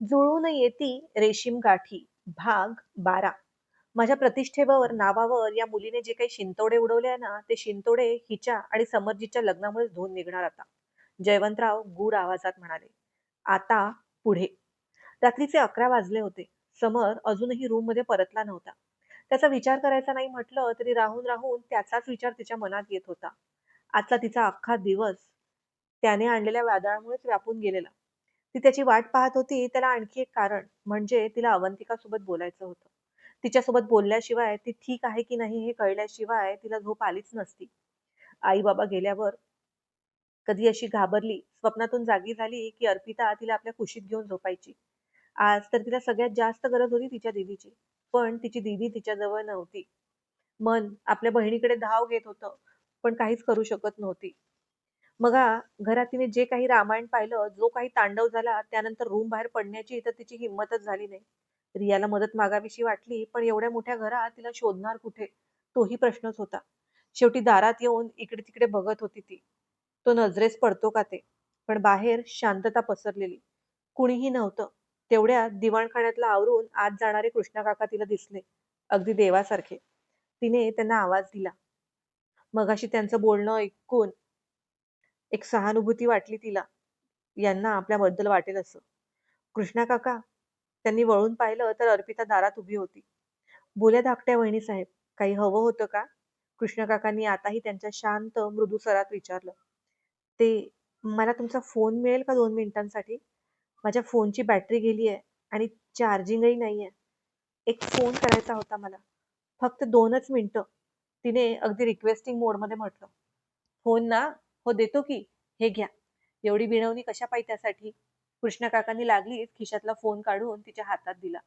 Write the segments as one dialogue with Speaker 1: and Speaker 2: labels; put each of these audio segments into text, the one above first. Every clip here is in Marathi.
Speaker 1: जुळून येती रेशीम गाठी. भाग बारा. माझ्या प्रतिष्ठेवर नावावर या मुलीने जे काही शिंतोडे उडवले ना ते शिंतोडे हिच्या आणि समरजीच्या लग्नामुळेच धुवून निघणार आता. जयवंतराव गूढ आवाजात म्हणाले आता पुढे. रात्रीचे अकरा वाजले होते. समर अजूनही रूममध्ये परतला नव्हता. त्याचा विचार करायचा नाही म्हटलं तरी राहून राहून त्याचाच विचार तिच्या मनात येत होता. आजचा तिचा अख्खा दिवस त्याने आणलेल्या वादळामुळेच व्यापून गेलेला. ती त्याची वाट पाहत होती त्याला आणखी एक कारण म्हणजे तिला अवंतिका सोबत बोलायचं होतं. तिच्यासोबत बोलल्याशिवाय ती ठीक आहे की नाही हे कळल्याशिवाय तिला झोप आलीच नसती. आई बाबा गेल्यावर कधी अशी घाबरली स्वप्नातून जागी झाली की अर्पिता तिला आपल्या कुशीत घेऊन झोपायची. आज तर तिला सगळ्यात जास्त गरज होती तिच्या दिदीची पण तिची दीदी तिच्याजवळ नव्हती. मन आपल्या बहिणीकडे धाव घेत होतं पण काहीच करू शकत नव्हती. मग घरात तिने जे काही रामायण पाहिलं जो काही तांडव झाला त्यानंतर रूम बाहेर पडण्याची तर तिची हिंमतच झाली नाही. रियाला मदत मागावीशी वाटली पण एवढ्या मोठ्या घरात तिला शोधणार कुठे? तोही प्रश्नच होता. शेवटी दारात येऊन इकडे तिकडे बघत होती ती. तो नजरेस पडतो का ते? पण बाहेर शांतता पसरलेली. कुणीही नव्हतं. तेवढ्या दिवाणखाण्यातला आवरून आत जाणारे कृष्णा काका तिला दिसले. अगदी देवासारखे. तिने त्यांना आवाज दिला. मगाशी त्यांचं बोलणं ऐकून एक सहानुभूती वाटली तिला यांना आपल्याबद्दल वाटेल असं. कृष्णा काका त्यांनी वळून पाहिलं तर अर्पिता दारात उभी होती. बोल्या धाकट्या वहिनी साहेब काही हवं होतं का? कृष्णकाकांनी आताही त्यांच्या शांत मृदू विचारलं. ते मला तुमचा फोन मिळेल का दोन मिनिटांसाठी? माझ्या फोनची बॅटरी गेली आहे आणि चार्जिंगही नाही आहे. एक फोन करायचा होता मला. फक्त दोनच मिनिटं. तिने अगदी रिक्वेस्टिंग मोडमध्ये म्हटलं. फोन ना हो देतो की. हे घ्या. एवढी भिणवणी कशा पाहिजे त्यासाठी? कृष्णकाकांनी लागलीच खिशातला फोन काढून तिच्या हातात दिला.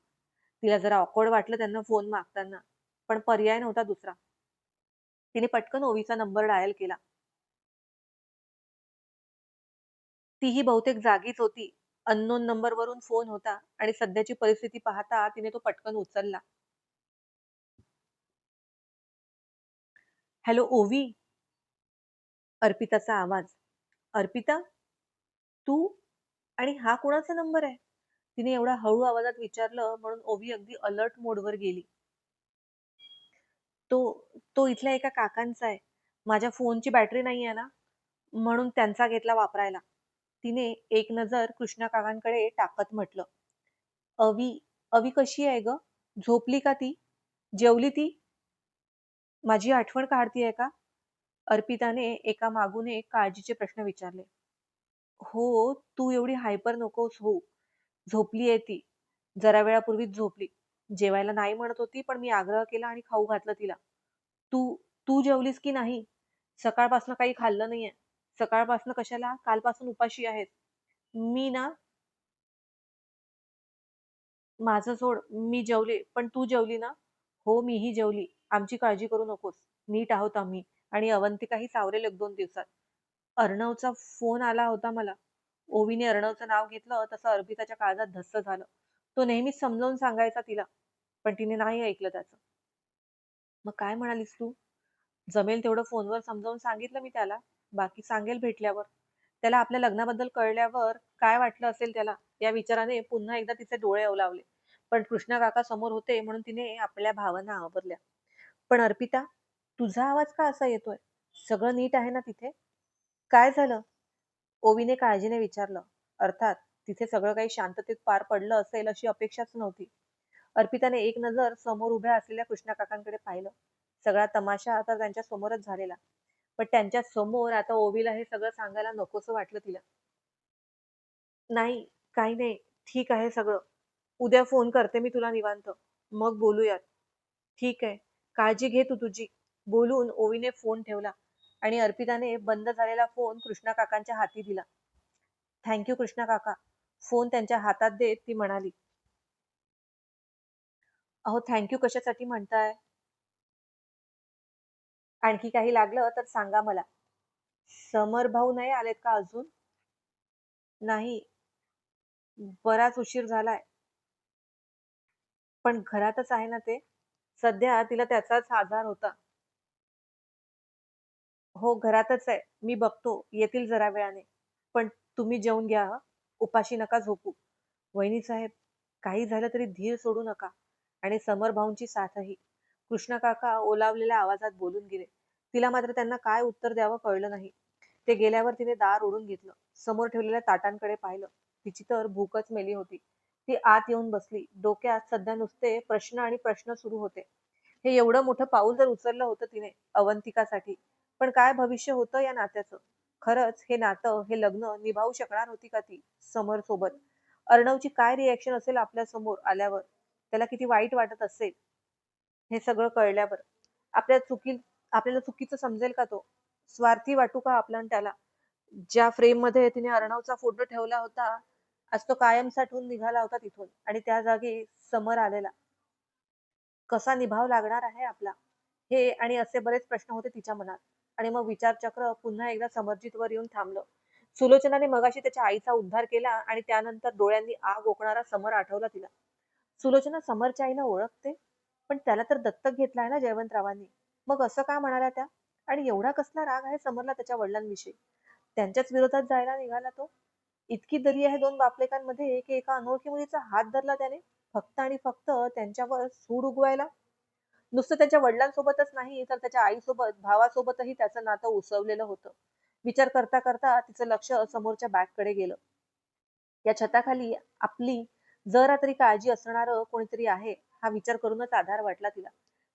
Speaker 1: तिला जरा ऑकवर्ड वाटलं त्यांना फोन मागताना पण पर्याय नव्हता दुसरा. तिने पटकन ओवीचा नंबर डायल केला. तीही बहुतेक जागीच होती. अननोन नंबर वरून फोन होता आणि सध्याची परिस्थिती पाहता तिने तो पटकन उचलला. हॅलो ओवी. अर्पिताचा आवाज. अर्पिता तू आणि हा कोणाचा नंबर आहे? तिने एवढा हळू आवाजात विचारलं म्हणून ओवी अगदी अलर्ट मोडवर गेली. तो तो इथल्या एका काकांचा आहे. माझ्या फोनची बॅटरी नाही आहे ना? म्हणून त्यांचा घेतला वापरायला. तिने एक नजर कृष्णा काकांकडे टाकत म्हटलं. अवी अवी कशी आहे ग? झोपली का ती? जेवली ती? माझी आठवण काढतीये का? अर्पिताने एका मागून एक काळजीचे प्रश्न विचारले. हो तू एवढी हायपर नकोस हो. झोपली आहे ती. जरा वेळापूर्वीच झोपली. जेवायला नाही म्हणत होती पण मी आग्रह केला आणि खाऊ घातलं तिला. तू तू जेवलीस की नाही? सकाळपासून काही खाल्लं नाहीये. सकाळपासून कशाला? कालपासून उपाशी आहेत. मी ना माझं सोड मी जेवले पण तू जेवली ना? हो मीही जेवली. आमची काळजी करू नकोस. नीट आहोत आम्ही. आणि अवंतिकाही सावरेल एक दोन दिवसात. अर्णवचा फोन आला होता मला. ओवीने अर्णवचं नाव घेतलं तसं अर्पिताच्या काळजात धस्स झालं. तो नेहमीच समजावून सांगायचा तिला पण तिने नाही ऐकलं त्याचं. मग काय म्हणालीस तू? जमेल तेवढं फोनवर समजावून सांगितलं मी त्याला. बाकी सांगेल भेटल्यावर. त्याला आपल्या लग्नाबद्दल कळल्यावर काय वाटलं असेल त्याला या विचाराने पुन्हा एकदा तिचे डोळे ओलावले. पण कृष्णा काका समोर होते म्हणून तिने आपल्या भावना आवरल्या. पण अर्पिता तुझा आवाज का असा येतोय? सगळं नीट आहे ना तिथे? काय झालं? ओवीने काळजीने विचारलं. अर्थात तिथे सगळं काही शांततेत पार पडलं असेल अशी अपेक्षाच नव्हती. अर्पिताने एक नजर समोर उभ्या असलेल्या कृष्णा काकांकडे पाहिलं. सगळा तमाशा आता त्यांच्या समोरच झालेला. पण त्यांच्यासमोर आता ओवीला हे सगळं सांगायला नकोसं वाटलं तिला. नाही काही नाही. ठीक आहे सगळं. उद्या फोन करते मी तुला निवांत. मग बोलूयात. ठीक आहे. काळजी घे तू तुझी. बोलून ओवीने फोन ठेवला आणि अर्पिताने बंद झालेला फोन कृष्णा काकांच्या हाती दिला. थँक्यू कृष्णा काका. फोन त्यांच्या हातात देत ती म्हणाली. अहो थँक्यू कशासाठी म्हणताय? आणखी काही लागलं तर सांगा मला. समर भाऊ नाही आलेत का अजून? नाही. बराच उशीर झालाय. पण घरातच आहे ना ते? सध्या तिला त्याचाच आजार होता. हो घरातच आहे मी बघतो येतील जरा वेळाने पण तुम्ही जेवून घ्या हं. उपाशी नका झोपू वहिनीसाहेब, काही झालं तरी धीर सोडू नका आणि समर भाऊंची साथही. कृष्णा काका ओलावलेल्या आवाजात बोलून गेले. तिला मात्र त्यांना काय उत्तर द्यावं कळलं नाही. ते गेल्यावर तिने दार ओढून घेतलं. समोर ठेवलेल्या ताटांकडे पाहिलं. तिची तर भूकच मेली होती. ती आत येऊन बसली. डोक्यात सध्या नुसते प्रश्न आणि प्रश्न सुरू होते. हे एवढं मोठं पाऊल जर उचललं होतं तिने अवंतिकासाठी, पण काय भविष्य होतं या नात्याचं? खरंच हे नातं, हे लग्न निभावू शकणार होती का ती समर सोबत? अर्णवची काय रिएक्शन असेल आपल्यासमोर आल्यावर? त्याला किती वाईट वाटत असेल हे सगळं कळल्यावर? आपल्या चुकी आपल्याला चुकीचं समजेल का तो? स्वार्थी वाटू का आपला त्याला? ज्या फ्रेममध्ये तिने अर्णवचा फोटो ठेवला होता, आज तो कायम साठवून निघाला होता तिथून आणि त्या जागी समर आलेला. कसा निभाव लागणार आहे आपला? हे आणि असे बरेच प्रश्न होते तिच्या मनात. आणि मग विचारचक्र पुन्हा एकदा समर्जितवर येऊन थांबलं. सुलोचनाने मगाशी त्याच्या आईचा उद्धार केला आणि त्यानंतर डोळ्यांनी आग ओकणारा समर आठवला तिला. सुलोचना समरच्या आईला ओळखते? पण त्याला तर दत्तक घेतलाय ना जयवंतरावांनी. मग असं का म्हणाल्या त्या? आणि एवढा कसला राग आहे समरला त्याच्या वडिलांविषयी? त्यांच्याच विरोधात जायला निघाला तो? इतकी दरी आहे दोन बापलेकांमध्ये की एका अनोळखी मुलीचा हात धरला त्याने फक्त आणि फक्त त्यांच्यावर सूड उगवायला? नुसतं त्याच्या वडिलांसोबतच नाही तर त्याच्या आईसोबत, भावासोबतही त्याचं नातं उसवलेलं होतं. विचार करता करता तिचं लक्ष समोरच्या बॅगकडे गेलं. या छताखाली आपली जरा तरी काळजी असणारं कोणीतरी आहे हा विचार करूनच आधार वाटला तिला.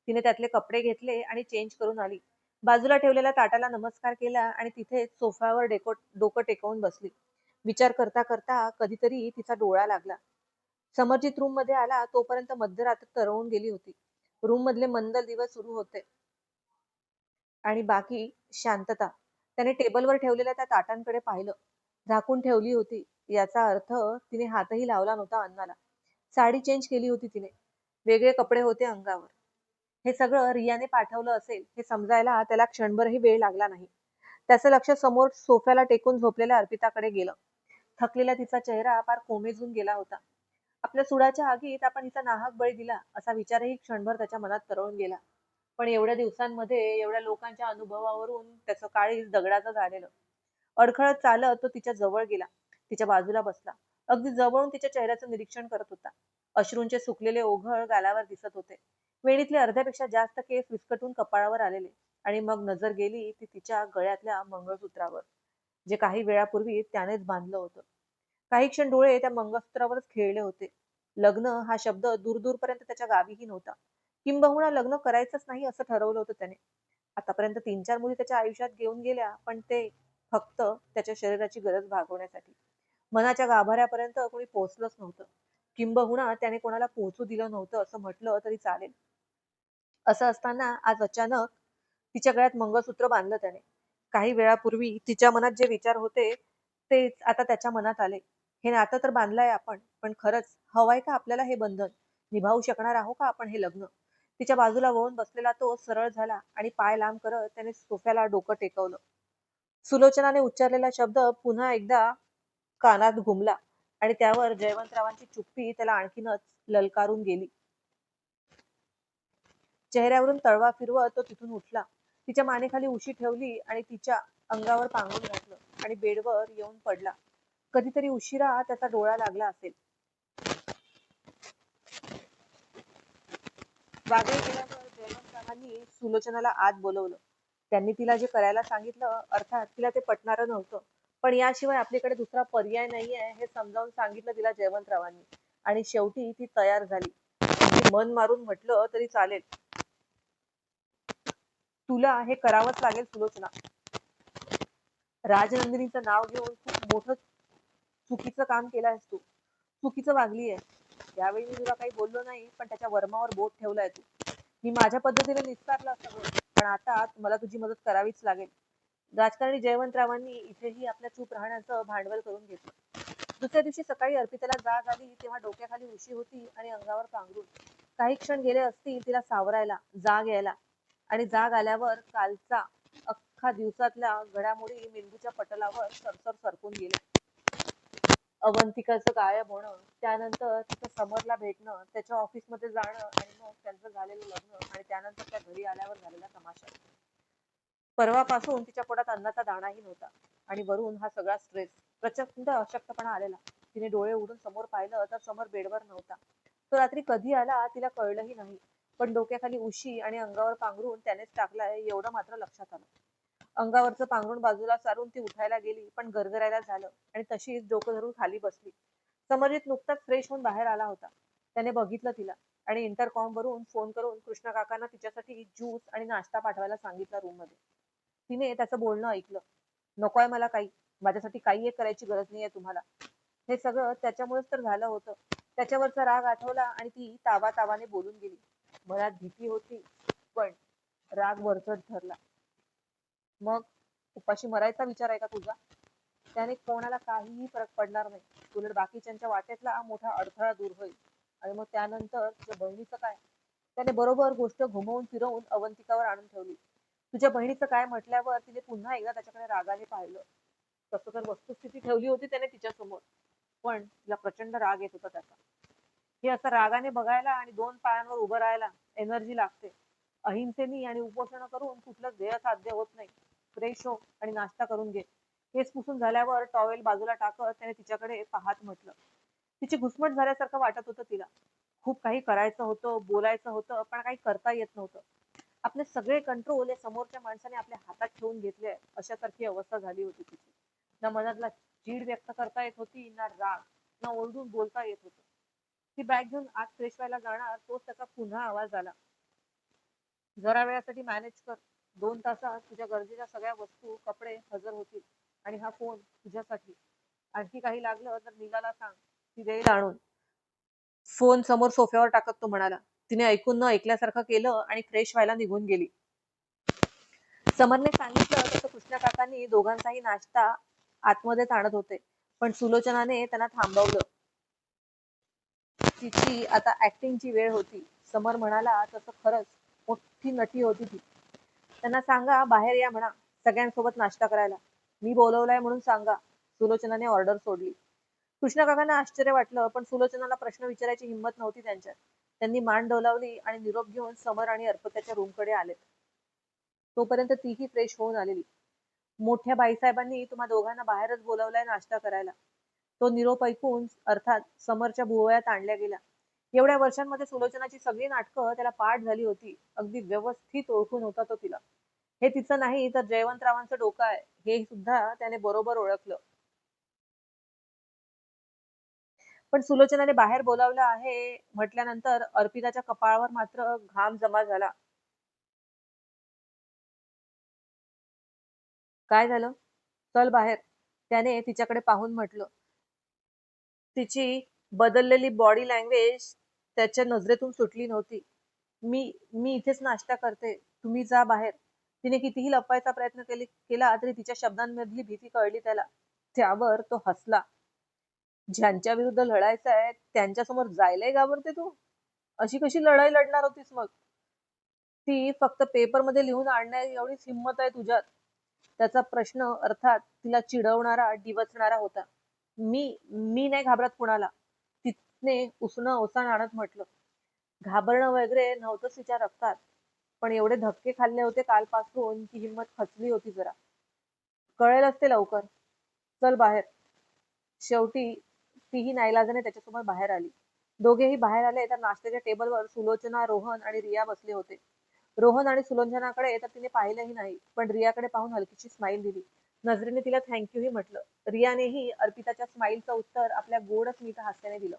Speaker 1: तिने त्यातले कपडे घेतले आणि चेंज करून आली. बाजूला ठेवलेल्या ताटाला नमस्कार केला आणि तिथे सोफ्यावर डेको डोकं टेकवून बसली. विचार करता करता कधीतरी तिचा डोळा लागला. समर्जित रूममध्ये आला तोपर्यंत मध्यरात्र तरवून गेली होती. रूम मधले मंद दिवस सुरू होते आणि बाकी शांतता. त्याने टेबलवर ठेवलेल्या त्या ताटांकडे पाहिलं. झाकून ठेवली होती. याचा अर्थ तिने हातही लावला नव्हता अन्नाला. साडी चेंज केली होती तिने. वेगळे कपडे होते अंगावर. हे सगळं रियाने पाठवलं असेल हे समजायला त्याला क्षणभरही वेळ लागला नाही. त्याचं लक्ष समोर सोफ्याला टेकून झोपलेल्या अर्पिताकडे गेलं. थकलेला तिचा चेहरा फार कोमेजून गेला होता. आपल्या सुडाच्या आगीत आपण हिचा नाहक बळी दिला असा विचारही क्षणभर त्याच्या मनात तरळून गेला. पण एवढ्या दिवसांमध्ये एवढ्या लोकांच्या अनुभवावरून त्याचं काळीज दगडाचं झालेलं. अडखळत चालत तो तिच्या जवळ गेला. तिच्या बाजूला बसला. अगदी जवळून तिच्या चेहऱ्याचं निरीक्षण करत होता. अश्रूंचे सुकलेले ओघळ गालावर दिसत होते. वेणीतले अर्ध्यापेक्षा जास्त केस विस्कटून कपाळावर आलेले आणि मग नजर गेली ती तिच्या गळ्यातल्या मंगळसूत्रावर, जे काही वेळापूर्वी त्यानेच बांधलं होतं. काही क्षण डोळे त्या मंगळसूत्रावरच खेळले होते. लग्न हा शब्द दूर दूरपर्यंत त्याच्या गावीही नव्हता. किंबहुना लग्न करायचंच नाही असं ठरवलं होतं त्याने. आतापर्यंत तीन चार मुली त्याच्या आयुष्यात घेऊन गेल्या पण ते फक्त त्याच्या शरीराची गरज भागवण्यासाठी. मनाच्या गाभाऱ्यापर्यंत कोणी पोहोचलंच नव्हतं. किंबहुना त्याने कोणाला पोहोचू दिलं नव्हतं असं म्हटलं तरी चालेल. असं असताना आज अचानक तिच्या गळ्यात मंगळसूत्र बांधलं त्याने. काही वेळापूर्वी तिच्या मनात जे विचार होते तेच आता त्याच्या मनात आले. हे नातं तर बांधलंय आपण, पण खरंच हवंय का आपल्याला हे बंधन? निभावू शकणार आहो का आपण हे लग्न? तिच्या बाजूला वळून बसलेला तो सरळ झाला आणि पाय लांब करत त्याने सोफ्याला डोकं टेकवलं. सुलोचनाने उच्चारलेला शब्द पुन्हा एकदा कानात घुमला आणि त्यावर जयवंतरावांची चुप्पी त्याला आणखीनच ललकारून गेली. चेहऱ्यावरून तळवा फिरवत तो तिथून उठला. तिच्या मानेखाली उशी ठेवली आणि तिच्या अंगावर पांघरून घातलं आणि बेडवर येऊन पडला. कधीतरी उशिरा त्याचा डोळा लागला असेल. वागळे गेल्यावर जयवंतरावांनी सुलोचनाला आत बोलवलं. त्यांनी तिला जे करायला सांगितलं अर्थात तिला ते पटणारं नव्हतं. पण याशिवाय आपल्याकडे दुसरा पर्याय नाहीये हे समजावून सांगितलं तिला जयवंतरावांनी आणि शेवटी ती तयार झाली. मन मारून म्हटलं तरी चालेल. तुला हे करावंच लागेल सुलोचना. राजनंदिनीचं नाव घेऊन खूप मोठं चुकीचं काम केलं आहेस तू. चुकीचं वागली आहे यावेळी मी तुला काही बोललो नाही पण त्याच्या वर्मावर बोट ठेवलाय तू. मी माझ्या पद्धतीने निस्तारलं असतो पण आता मला तुझी मदत करावीच लागेल. राजकारणी जयवंतरावांनी इथेही आपल्या चूप राहण्याचं भांडवल करून घेतलं. दुसऱ्या दिवशी सकाळी अर्पिताला जाग आली तेव्हा डोक्याखाली उशी होती आणि अंगावर पांघरून काही क्षण गेले असतील तिला सावरायला, जाग यायला आणि जाग आल्यावर कालचा अख्खा दिवसातल्या घडामोडी मेंदूच्या पटलावर सरसर सरकून गेल्या. अवंतिकाचं गायब होणं, त्यानंतर तिथं समरला भेटणं, त्याच्या ऑफिसमध्ये जाणं आणि मग त्यांचं झालेलं लग्न आणि त्यानंतर त्या घरी आल्यावर झालेला तमाशा. परवापासून तिच्या पोटात अन्नाचा दाणाही नव्हता आणि वरून हा सगळा स्ट्रेस. प्रचंड अशक्तपणा आलेला. तिने डोळे उडून समोर पाहिलं तर समोर बेडवर नव्हता तो रात्री कधी आला तिला कळलंही नाही पण डोक्याखाली उशी आणि अंगावर पांघरून त्यानेच टाकलाय एवढं मात्र लक्षात आलं अंगावरचं पांघरून बाजूला सारून ती उठायला गेली पण गरगरायला झालं आणि तशीच डोकं धरून खाली बसली. समर्जित नुकताच फ्रेश होऊन बाहेर आला होता. त्याने बघितलं तिला आणि इंटरकॉम वरून फोन करून कृष्णा काकांना तिच्यासाठी ज्यूस आणि नाश्ता पाठवायला सांगितला रूममध्ये. तिने त्याचं बोलणं ऐकलं. नकोय मला काही. माझ्यासाठी काही एक करायची गरज नाहीये तुम्हाला. हे सगळं त्याच्यामुळेच तर झालं होतं. त्याच्यावरचा राग आठवला आणि ती तावा तावाने बोलून गेली. मनात भीती होती पण राग वरचढ ठरला मग उपाशी मरायचा विचार आहे का तुझा? त्याने कोणाला काहीही फरक पडणार नाही. उलट बाकीच्यांच्या वाटेतला मोठा अडथळा दूर होईल. आणि मग त्यानंतर तुझ्या बहिणीचं काय? त्याने बरोबर गोष्ट घुमवून फिरवून अवंतिकावर आणून ठेवली. तुझ्या बहिणीचं काय म्हटल्यावर तिने पुन्हा एकदा त्याच्याकडे रागाने पाहिलं. तसं तर वस्तुस्थिती ठेवली होती त्याने तिच्या समोर पण तिला प्रचंड राग येत होता त्याचा. हे असं रागाने बघायला आणि दोन पायांवर उभं राहायला एनर्जी लागते. अहिंसेनी आणि उपोषण करून कुठलं ध्येय साध्य होत नाही. फ्रेश हो आणि नाश्ता करून घे केस पुसून झाल्यावर टॉवेल बाजूला टाकत त्याने तिच्याकडे पाहत म्हटलं. तिची घुसमट झाल्यासारखं वाटत होतं तिला. खूप काही करायचं होतं बोलायचं होतं पण काही करता येत नव्हतं. आपले सगळे कंट्रोल हे समोरच्या माणसाने आपल्या हातात ठेवून घेतले अशासारखी अवस्था झाली होती तिची. ना मनातला चीड व्यक्त करता येत होती ना राग ना ओरडून बोलता येत होतं. ती बॅग घेऊन आत फ्रेश व्हायला जाणार तोच त्याचा पुन्हा आवाज आला. जरा वेळासाठी मॅनेज कर. दोन तासात तुझ्या गरजेच्या सगळ्या वस्तू कपडे हजर होतील आणि हा फोन तुझ्यासाठी. आणखी काही लागलं तर निघाला सांग. ती देईल आणून. फोन समोर सोफ्यावर टाकत तो म्हणाला तिने ऐकून न ऐकल्यासारखं केलं आणि फ्रेश व्हायला निघून गेली. समरने सांगितलं तसं कृष्णा काकांनी दोघांचाही नाश्ता आतमध्येच आणत होते. पण सुलोचनाने त्यांना थांबवलं. तिची आता ऍक्टिंगची वेळ होती. समर म्हणाला तसं खरंच मोठी नटी होती ती. त्यांना सांगा बाहेर या म्हणा सगळ्यांसोबत नाश्ता करायला. मी बोलवलाय म्हणून सांगा. सुलोचनाने ऑर्डर सोडली. कृष्णकाकांना आश्चर्य वाटलं पण सुलोचनाला प्रश्न विचारायची हिंमत नव्हती त्यांच्यात. त्यांनी मान डोलावली आणि निरोप घेऊन समर आणि अर्पत्याच्या रूमकडे आलेत. तोपर्यंत तीही फ्रेश होऊन आलेली. मोठ्या बाईसाहेबांनी तुम्हा दोघांना बाहेरच बोलवलाय नाश्ता करायला. तो निरोप ऐकून अर्थात समरच्या भुवयात आणल्या गेल्या. एवढ्या वर्षांमध्ये सुलोचनाची सगळी नाटकं त्याला पाठ झाली होती. अगदी व्यवस्थित ओळखून होता तो तिला. हे तिचं नाही तर जयवंतरावांचं डोकं आहे. हे सुद्धा त्याने बरोबर ओळखलं. पण सुलोचनाने बाहेर बोलावलं आहे म्हटल्यानंतर अर्पिताच्या कपाळावर मात्र घाम जमा झाला. काय झालं? चल बाहेर. त्याने तिच्याकडे पाहून म्हटलं. तिची बदललेली बॉडी लँग्वेज त्याच्या नजरेतून सुटली नव्हती. मी मी इथेच नाश्ता करते. तुम्ही जा बाहेर. तिने कितीही लपवायचा प्रयत्न केली केला तरी तिच्या शब्दांमधली भीती कळली त्याला. त्यावर तो हसला. ज्यांच्या विरुद्ध लढायचं आहे त्यांच्यासमोर जायलाही घाबरते तू? अशी कशी लढाई लढणार होतीस मग? ती फक्त पेपरमध्ये लिहून आणण्या एवढीच हिंमत आहे तुझ्यात. त्याचा प्रश्न अर्थात तिला चिडवणारा डिवचणारा होता. मी मी नाही घाबरत कुणाला. तिने उसणं ओसाण आणत म्हटलं. घाबरणं वगैरे नव्हतंच तिच्या रक्तात. पण एवढे धक्के खाल्ले होते कालपासून की हिंमत खचली होती जरा. कळेल असते लवकर. चल बाहेर. शेवटी तीही नाईलाजाने त्याच्यासमोर बाहेर आली. दोघेही बाहेर आले तर नाश्त्याच्या टेबलवर सुलोचना रोहन आणि रिया बसले होते. रोहन आणि सुलोचनाकडे तर तिने पाहिलंही नाही पण रियाकडे पाहून हलकीची स्माईल दिली. नजरेने तिला थँक्यूही म्हटलं. रियानेही अर्पिताच्या स्माईलचं उत्तर आपल्या गोड स्मित हास्याने दिलं.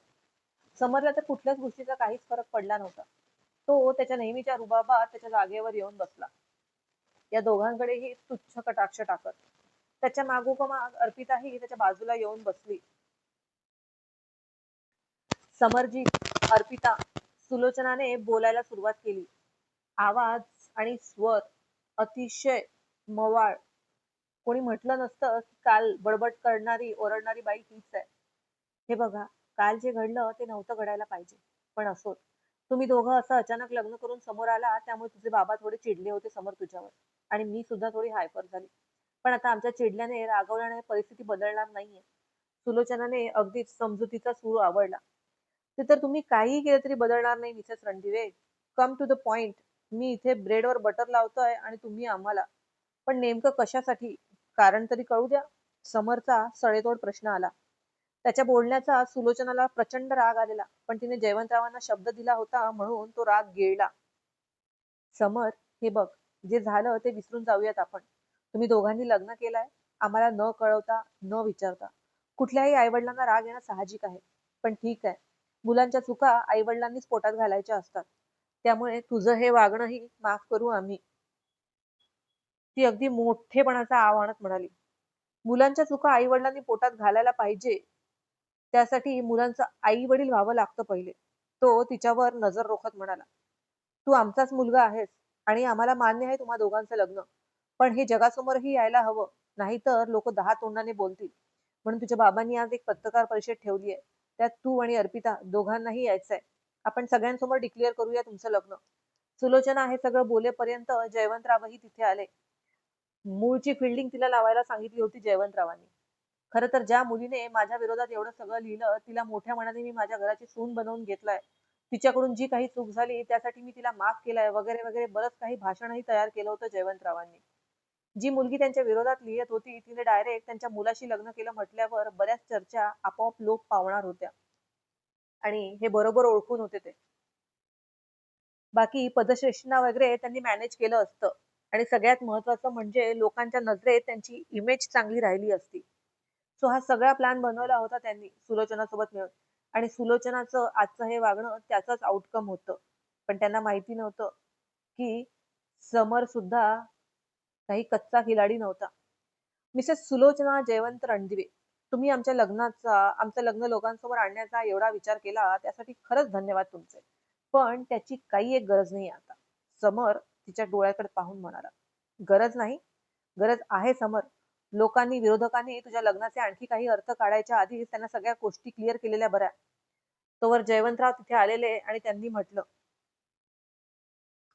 Speaker 1: समरला तर कुठल्याच गोष्टीचा काहीच फरक पडला नव्हता. तो त्याच्या नेहमीच्या रुबाबात त्याच्या जागेवर येऊन बसला. या दोघांकडेही तुच्छ कटाक्ष टाकत. त्याच्या मागोपमाग अर्पिताही त्याच्या बाजूला येऊन बसली. समरजीत अर्पिता सुलोचनाने बोलायला सुरुवात केली. आवाज आणि स्वर अतिशय मवाळ. कोणी म्हटलं नसतं की काल बडबड करणारी ओरडणारी बाई हीच आहे. हे बघा काल जे घडलं ते नव्हतं घडायला पाहिजे पण असोत. तुम्ही दोघं असं अचानक लग्न करून समोर आला त्यामुळे तुझे बाबा थोडे चिडले होते समोर तुझ्यावर. आणि मी सुद्धा थोडी हायपर झाली. पण आता आमच्या चिडल्याने रागवल्याने परिस्थिती बदलणार नाहीये. सुलोचनाने अगदीच समजुतीचा सूर आवडला. ते तर तुम्ही काहीही केलं तरी बदलणार नाही Mrs Randive come to the point मी इथे ब्रेडवर बटर लावतोय आणि तुम्ही आम्हाला. पण नेमकं कशासाठी? कारण तरी कळू द्या. समरचा सडेतोड प्रश्न आला. त्याच्या बोलण्याचा सुलोचनाला प्रचंड राग आलेला. पण तिने जयवंतरावांना शब्द दिला होता म्हणून तो राग गिळला. समर हे बघ जे झालं ते विसरून जाऊयात आपण. तुम्ही दोघांनी लग्न केलंय आम्हाला न कळवता न विचारता. कुठल्याही आईवडिलांना राग येणं साहजिक आहे पण ठीक आहे. मुलांच्या चुका आईवडिलांनीच पोटात घालायच्या असतात. त्यामुळे तुझं हे वागणंही माफ करू आम्ही. ती अगदी मोठेपणाचा आव म्हणाली. मुलांच्या चुका आई वडिलांनी पोटात घालायला पाहिजे त्यासाठी मुलांचं आई वडील व्हावं लागतं पहिले. तो तिच्यावर नजर रोखत म्हणाला तू आमचाच मुलगा आहेस आणि आम्हाला मान्य आहे तुम्हा दोघांचं लग्न. पण हे जगासमोरही यायला हवं. नाहीतर लोक दहा तोंडाने बोलतील. म्हणून तुझ्या बाबांनी आज एक पत्रकार परिषद ठेवली आहे. त्यात तू आणि अर्पिता दोघांनाही यायचंय. आपण सगळ्यांसमोर डिक्लेअर करूया तुमचं लग्न. सुलोचना हे सगळं बोलेपर्यंत जयवंतरावही तिथे आले. मूळची फिल्डिंग तिला लावायला सांगितली होती जयवंतरावांनी. खरं तर ज्या मुलीने माझ्या विरोधात एवढं सगळं लिहिलं तिला मोठ्या मनाने मी माझ्या घराची सून बनवून घेतलाय. तिच्याकडून जी काही चूक झाली त्यासाठी मी तिला माफ केलाय वगैरे वगैरे बरंच काही भाषणही तयार केलं होतं जयवंतरावांनी. जी मुलगी त्यांच्या विरोधात लिहित होती तिने डायरेक्ट त्यांच्या मुलाशी लग्न केलं म्हटल्यावर बऱ्याच चर्चा आपोआप लोक पावणार होत्या. आणि हे बरोबर ओळखून होते ते. बाकी पदश्रेष्ठींना वगैरे त्यांनी मॅनेज केलं असतं. आणि सगळ्यात महत्वाचं म्हणजे लोकांच्या नजरेत त्यांची इमेज चांगली राहिली असती. सो हा सगळा प्लॅन बनवला होता त्यांनी सुलोचना सोबत मिळून. आणि सुलोचनाचं आजचं हे वागणं त्याचंच आउटकम होतं. पण त्यांना माहिती नव्हतं की समर सुद्धा काही कच्चा खिलाडी नव्हता. मिसेस सुलोचना जयवंत रणदिवे तुम्ही आमच्या लग्नाचा आमचं लग्न लोकांसमोर आणण्याचा एवढा विचार केला त्यासाठी खरंच धन्यवाद तुमचे. पण त्याची काही एक गरज नाही आता. समर तिच्या डोळ्याकडे पाहून म्हणाला गरज नाही. गरज आहे समर. लोकांनी विरोधकांनी तुझ्या लग्नाचे आणखी काही अर्थ काढायच्या आधी त्यांना सगळ्या गोष्टी क्लिअर केलेल्या बऱ्या. तोवर जयवंतराव तिथे आलेले आणि त्यांनी म्हटलं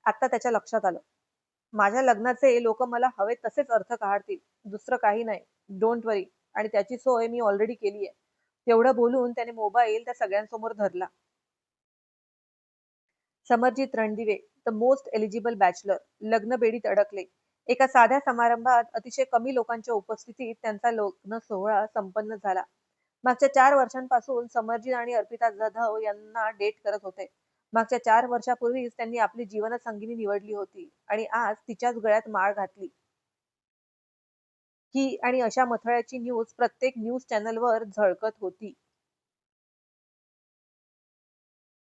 Speaker 1: आता त्याच्या लक्षात आलं. माझ्या लग्नाचे लोक मला हवे तसेच अर्थ काढतील. दुसरं काही नाही. डोंट वरी आणि त्याची सोय मी ऑलरेडी केली आहे तेवढं बोलून त्याने मोबाईल त्या सगळ्यांसमोर धरला. Samarjit Randive the most eligible bachelor लग्न बेडीत अडकले. एका साध्या समारंभात अतिशय कमी लोकांच्या उपस्थितीत त्यांचा लग्न सोहळा संपन्न झाला. मागच्या चार वर्षांपासून समरजीत आणि अर्पिता जाधव यांना डेट करत होते. मागच्या चार वर्षापूर्वीच त्यांनी आपली जीवन संगिनी निवडली होती आणि आज तिच्याच गळ्यात माळ घातली. ही आणि अशा मथळ्याची न्यूज प्रत्येक न्यूज चॅनलवर झळकत होती.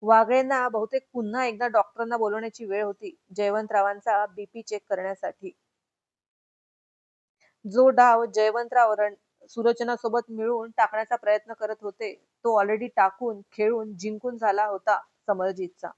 Speaker 1: वागळेंना बहुतेक पुन्हा एकदा डॉक्टरांना बोलवण्याची वेळ होती जयवंतरावांचा बीपी चेक करण्यासाठी. जो डाव जयवंतराव रण सोबत मिळून टाकण्याचा प्रयत्न करत होते तो ऑलरेडी टाकून खेळून जिंकून झाला होता समरजितचा.